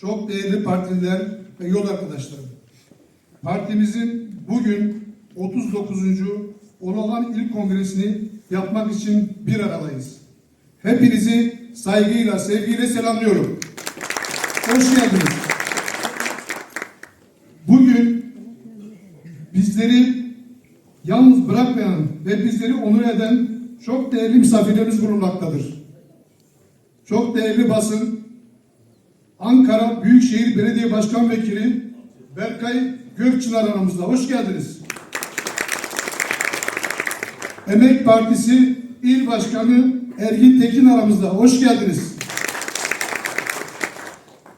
çok değerli partililer ve yol arkadaşlarım. Partimizin bugün 39. Olalan İl Kongresini yapmak için bir aradayız. Hepinizi saygıyla, sevgiyle selamlıyorum. Hoş geldiniz. Bugün bizleri yalnız bırakmayan ve bizleri onur eden çok değerli misafirlerimiz bulunmaktadır. Çok değerli basın, Ankara Büyükşehir Belediye Başkan Vekili Berkay Gökçınar aramızda. Hoş geldiniz. Emek Partisi İl Başkanı Ergin Tekin aramızda. Hoş geldiniz.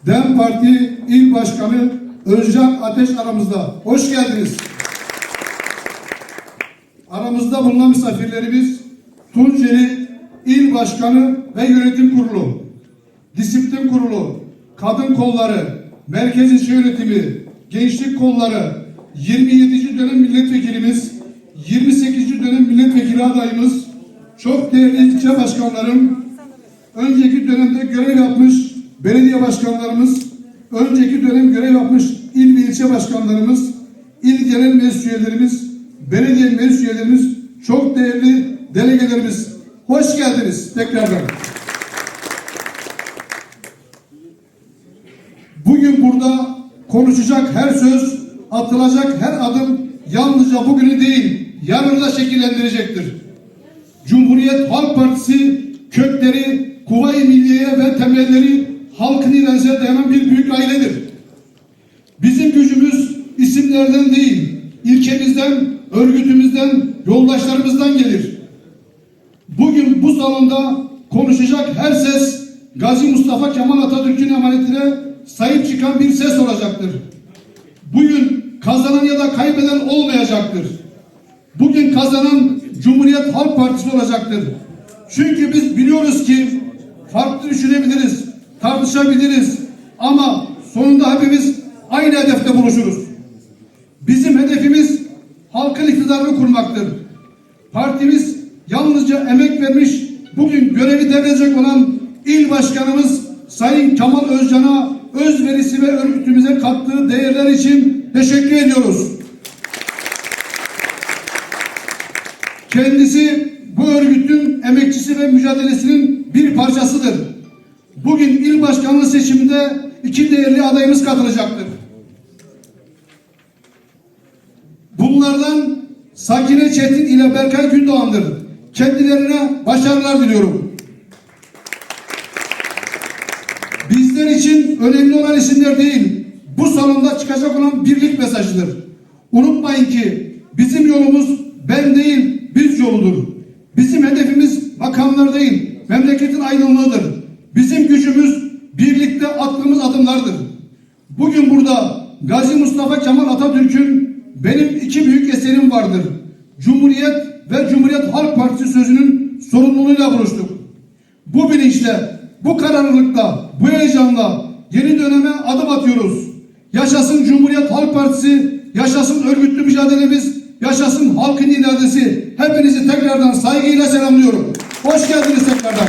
DEM Parti İl Başkanı Özcan Ateş aramızda. Hoş geldiniz. Aramızda bulunan misafirlerimiz Tunceli İl Başkanı ve Yönetim Kurulu, Disiplin Kurulu, Kadın Kolları, Merkez İlçe Yönetimi, Gençlik Kolları, 27. dönem milletvekilimiz, 28. dönem milletvekili adayımız, çok değerli ilçe başkanlarım, önceki dönemde görev yapmış belediye başkanlarımız, önceki dönem görev yapmış il ve ilçe başkanlarımız, il genel meclis üyelerimiz, belediye meclis üyelerimiz, çok değerli delegelerimiz. Hoş geldiniz tekrardan. Bugün burada konuşacak her söz, atılacak her adım yalnızca bugünü değil, yarını da şekillendirecektir. Cumhuriyet Halk Partisi kökleri, Kuvayi Milliye ve temelleri halkın iradesine dayanan bir büyük ailedir. Bizim gücümüz isimlerden değil, ilkemizden, örgütümüzden, yoldaşlarımızdan gelir. Bugün bu salonda konuşacak her ses Gazi Mustafa Kemal Atatürk'ün emanetine sahip çıkan bir ses olacaktır. Bugün kazanan ya da kaybeden olmayacaktır. Bugün kazanan Cumhuriyet Halk Partisi olacaktır. Çünkü biz biliyoruz ki farklı düşünebiliriz, tartışabiliriz ama sonunda hepimiz aynı hedefte buluşuruz. Bizim hedefimiz halkın iktidarını kurmaktır. Partimiz yalnızca emek vermiş, bugün görevi devredecek olan il başkanımız Sayın Kemal Özcan'a özverisi ve örgütümüze kattığı değerler için teşekkür ediyoruz. Kendisi bu örgütün emekçisi ve mücadelesinin bir parçasıdır. Bugün il başkanlığı seçiminde iki değerli adayımız katılacaktır. Bunlardan Sakine Çetin ile Berkay Gündoğan'dır. Kendilerine başarılar diliyorum. Bizler için önemli olan isimler değil, bu salonda çıkacak olan birlik mesajıdır. Unutmayın ki bizim yolumuz ben değil, biz yoludur. Bizim hedefimiz makamlar değil, memleketin aydınlığıdır. Bizim gücümüz birlikte attığımız adımlardır. Bugün burada Gazi Mustafa Kemal Atatürk'ün benim iki büyük eserim vardır. Cumhuriyet ve Cumhuriyet Halk Partisi sözünün sorumluluğuyla buluştuk. Bu bilinçle, bu kararlılıkla, bu heyecanla yeni döneme adım atıyoruz. Yaşasın Cumhuriyet Halk Partisi, yaşasın örgütlü mücadelemiz, yaşasın halkın iradesi. Hepinizi tekrardan saygıyla selamlıyorum. Hoş geldiniz tekrardan.